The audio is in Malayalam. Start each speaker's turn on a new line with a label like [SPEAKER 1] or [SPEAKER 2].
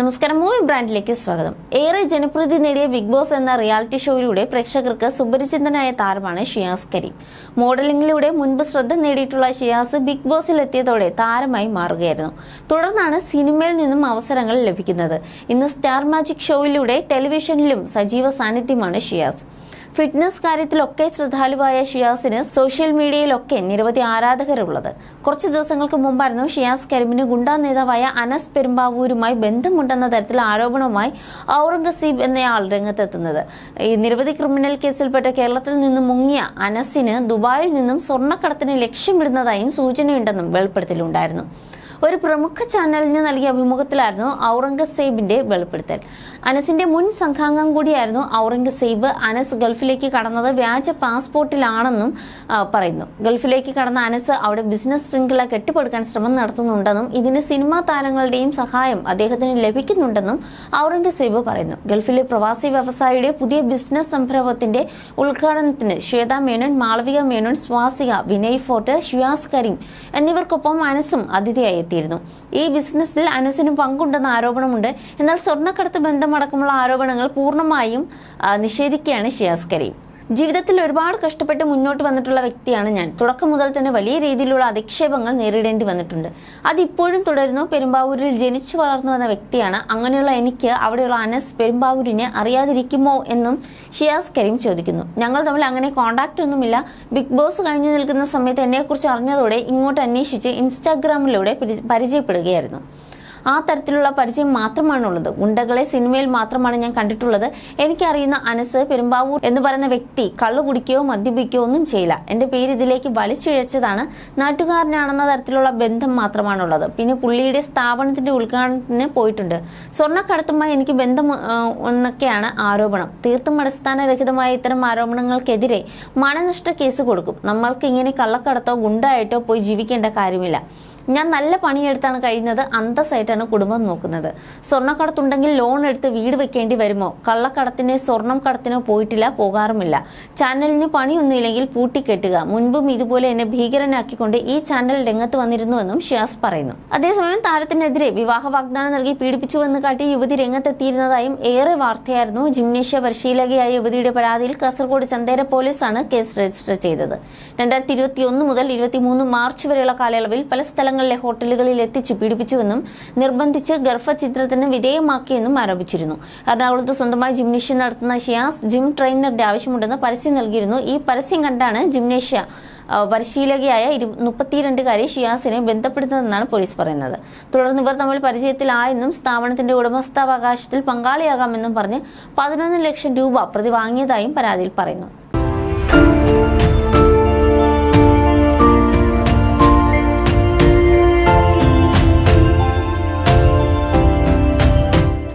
[SPEAKER 1] നമസ്കാരം മൂവി ബ്രാൻഡിലേക്ക് സ്വാഗതം. ഏറെ ജനപ്രീതി നേടിയ ബിഗ് ബോസ് എന്ന റിയാലിറ്റി ഷോയിലൂടെ പ്രേക്ഷകർക്ക് സുപരിചിതനായ താരമാണ് ഷിയാസ് കരീം. മോഡലിംഗിലൂടെ മുൻപ് ശ്രദ്ധ നേടിയിട്ടുള്ള ഷിയാസ് ബിഗ് ബോസിൽ എത്തിയതോടെ താരമായി മാറുകയായിരുന്നു. തുടർന്നാണ് സിനിമയിൽ നിന്നും അവസരങ്ങൾ ലഭിക്കുന്നത്. ഇന്ന് സ്റ്റാർ മാജിക് ഷോയിലൂടെ ടെലിവിഷനിലും സജീവ സാന്നിധ്യമാണ് ഷിയാസ്. ഫിറ്റ്നസ് കാര്യത്തിലൊക്കെ ശ്രദ്ധാലുവായ ഷിയാസിന് സോഷ്യൽ മീഡിയയിലൊക്കെ നിരവധി ആരാധകരുള്ളത്. കുറച്ച് ദിവസങ്ങൾക്ക് മുമ്പായിരുന്നു ഷിയാസ് കരിമിന് ഗുണ്ടാ നേതാവായ അനസ് പെരുമ്പാവൂരുമായി ബന്ധമുണ്ടെന്ന തരത്തിൽ ആരോപണവുമായി ഔറംഗസീബ് എന്നയാൾ രംഗത്തെത്തുന്നത്. ഈ നിരവധി ക്രിമിനൽ കേസിൽപ്പെട്ട കേരളത്തിൽ നിന്നും മുങ്ങിയ അനസിന് ദുബായിൽ നിന്നും സ്വർണക്കടത്തിന് ലക്ഷ്യമിടുന്നതായും സൂചനയുണ്ടെന്നും വെളിപ്പെടുത്തലുണ്ടായിരുന്നു. ഒരു പ്രമുഖ ചാനലിന് നൽകിയ അഭിമുഖത്തിലായിരുന്നു ഔറംഗസേബിന്റെ വെളിപ്പെടുത്തൽ. അനസിന്റെ മുൻ സംഘാംഗം കൂടിയായിരുന്നു ഔറംഗസേബ്. അനസ് ഗൾഫിലേക്ക് കടന്നത് വ്യാജ പാസ്പോർട്ടിലാണെന്നും പറയുന്നു. ഗൾഫിലേക്ക് കടന്ന അനസ് അവിടെ ബിസിനസ് ശൃംഖല കെട്ടിപ്പടുക്കാൻ ശ്രമം നടത്തുന്നുണ്ടെന്നും ഇതിന് സിനിമാ താരങ്ങളുടെയും സഹായം അദ്ദേഹത്തിന് ലഭിക്കുന്നുണ്ടെന്നും ഔറംഗസേബ് പറയുന്നു. ഗൾഫിലെ പ്രവാസി വ്യവസായിയുടെ പുതിയ ബിസിനസ് സംരംഭത്തിന്റെ ഉദ്ഘാടനത്തിന് ശ്വേത മേനോൻ മാളവിക മേനോൻ സ്വാസിക വിനയ് ഫോർട്ട് ഷിയാസ് കരീം എന്നിവർക്കൊപ്പം അനസും അതിഥിയായി എത്തിയിരുന്നു ഈ ബിസിനസ്സിൽ അനസിന് പങ്കുണ്ടെന്ന ആരോപണമുണ്ട്. എന്നാൽ സ്വർണക്കടത്ത് ബന്ധമടക്കമുള്ള ആരോപണങ്ങൾ പൂർണമായും നിഷേധിക്കുകയാണ് ഷിയാസ് കരീം. ജീവിതത്തിൽ ഒരുപാട് കഷ്ടപ്പെട്ട് മുന്നോട്ട് വന്നിട്ടുള്ള വ്യക്തിയാണ് ഞാൻ. തുടക്കം മുതൽ തന്നെ വലിയ രീതിയിലുള്ള അധിക്ഷേപങ്ങൾ നേരിടേണ്ടി വന്നിട്ടുണ്ട്. അതിപ്പോഴും തുടരുന്നു. പെരുമ്പാവൂരിൽ ജനിച്ചു വളർന്നു വന്ന വ്യക്തിയാണ്. അങ്ങനെയുള്ള എനിക്ക് അവിടെയുള്ള അനസ് പെരുമ്പാവൂരിനെ അറിയാതിരിക്കുമോ എന്നും ഷിയാസ് കരീം ചോദിക്കുന്നു. ഞങ്ങൾ തമ്മിൽ അങ്ങനെ കോണ്ടാക്റ്റ് ഒന്നുമില്ല. ബിഗ് ബോസ് കഴിഞ്ഞു നിൽക്കുന്ന സമയത്ത് എന്നെക്കുറിച്ച് അറിഞ്ഞതോടെ ഇങ്ങോട്ട് അന്വേഷിച്ച് ഇൻസ്റ്റാഗ്രാമിലൂടെ പരിചയപ്പെടുകയായിരുന്നു. ആ തരത്തിലുള്ള പരിചയം മാത്രമാണുള്ളത്. ഉണ്ടകളെ സിനിമയിൽ മാത്രമാണ് ഞാൻ കണ്ടിട്ടുള്ളത്. എനിക്കറിയുന്ന അനസ് പെരുമ്പാവൂർ എന്ന് പറയുന്ന വ്യക്തി കള്ളു കുടിക്കുകയോ മദ്യപിക്കുകയോ ഒന്നും ചെയ്യില്ല. എന്റെ പേര് ഇതിലേക്ക് വലിച്ചിഴച്ചതാണ്. നാട്ടുകാരനാണെന്ന തരത്തിലുള്ള ബന്ധം മാത്രമാണുള്ളത്. പിന്നെ പുള്ളിയുടെ സ്ഥാപനത്തിന്റെ ഉദ്ഘാടനത്തിന് പോയിട്ടുണ്ട്. സ്വർണക്കടത്തുമായി എനിക്ക് ബന്ധം എന്നൊക്കെയാണ് ആരോപണം. തീർത്തും അടിസ്ഥാനരഹിതമായ ഇത്തരം ആരോപണങ്ങൾക്കെതിരെ മനനഷ്ട കേസ് കൊടുക്കും. നമ്മൾക്ക് ഇങ്ങനെ കള്ളക്കടത്തോ ഗുണ്ടായിട്ടോ പോയി ജീവിക്കേണ്ട കാര്യമില്ല. ഞാൻ നല്ല പണിയെടുത്താണ് കഴിയുന്നത്. അന്തസ്സായിട്ടാണ് കുടുംബം നോക്കുന്നത്. സ്വർണക്കടത്തുണ്ടെങ്കിൽ ലോൺ എടുത്ത് വീട് വെക്കേണ്ടി വരുമോ? കള്ളക്കടത്തിന് സ്വർണം കടത്തിനോ പോയിട്ടില്ല പോകാറുമില്ല. ചാനലിന് പണിയൊന്നുമില്ലെങ്കിൽ പൂട്ടിക്കെട്ടുക. മുൻപും ഇതുപോലെ എന്നെ ഭീകരനാക്കിക്കൊണ്ട് ഈ ചാനൽ രംഗത്ത് വന്നിരുന്നുവെന്നും ഷിയാസ് പറയുന്നു. അതേസമയം താരത്തിനെതിരെ വിവാഹ വാഗ്ദാനം നൽകി പീഡിപ്പിച്ചുവെന്ന് കാട്ടി യുവതി രംഗത്തെത്തിയിരുന്നതായും ഏറെ വാർത്തയായിരുന്നു. ജിംനേഷ്യ പരിശീലകയായ യുവതിയുടെ പരാതിയിൽ കാസർഗോഡ് ചന്തേര പോലീസാണ് കേസ് രജിസ്റ്റർ ചെയ്തത്. രണ്ടായിരത്തി ഇരുപത്തി ഒന്ന് മുതൽ ഇരുപത്തിമൂന്ന് മാർച്ച് വരെയുള്ള കാലയളവിൽ പല സ്ഥലങ്ങളിലെ ഹോട്ടലുകളിൽ എത്തിച്ച് പീഡിപ്പിച്ചുവെന്നും നിർബന്ധിച്ച് ഗർഭചിത്രത്തിന് വിധേയമാക്കിയെന്നും ആരോപിച്ചിരുന്നു. എറണാകുളത്ത് സ്വന്തമായി ജിംനേഷ്യ നടത്തുന്ന ഷിയാസ് ജിം ട്രെയിനറുടെ ആവശ്യമുണ്ടെന്ന് പരസ്യം നൽകിയിരുന്നു. ഈ പരസ്യം കണ്ടാണ് ജിംനേഷ്യ പരിശീലകയായ മുപ്പത്തിരണ്ടുകാരി ഷിയാസിനെ ബന്ധപ്പെടുന്നതെന്നാണ് പോലീസ് പറയുന്നത്. തുടർന്ന് ഇവർ തമ്മിൽ പരിചയത്തിലായെന്നും സ്ഥാപനത്തിന്റെ ഉടമസ്ഥാവകാശത്തിൽ പങ്കാളിയാകാമെന്നും പറഞ്ഞ് പതിനൊന്ന് ലക്ഷം രൂപ പ്രതി വാങ്ങിയതായും പരാതിയിൽ പറയുന്നു.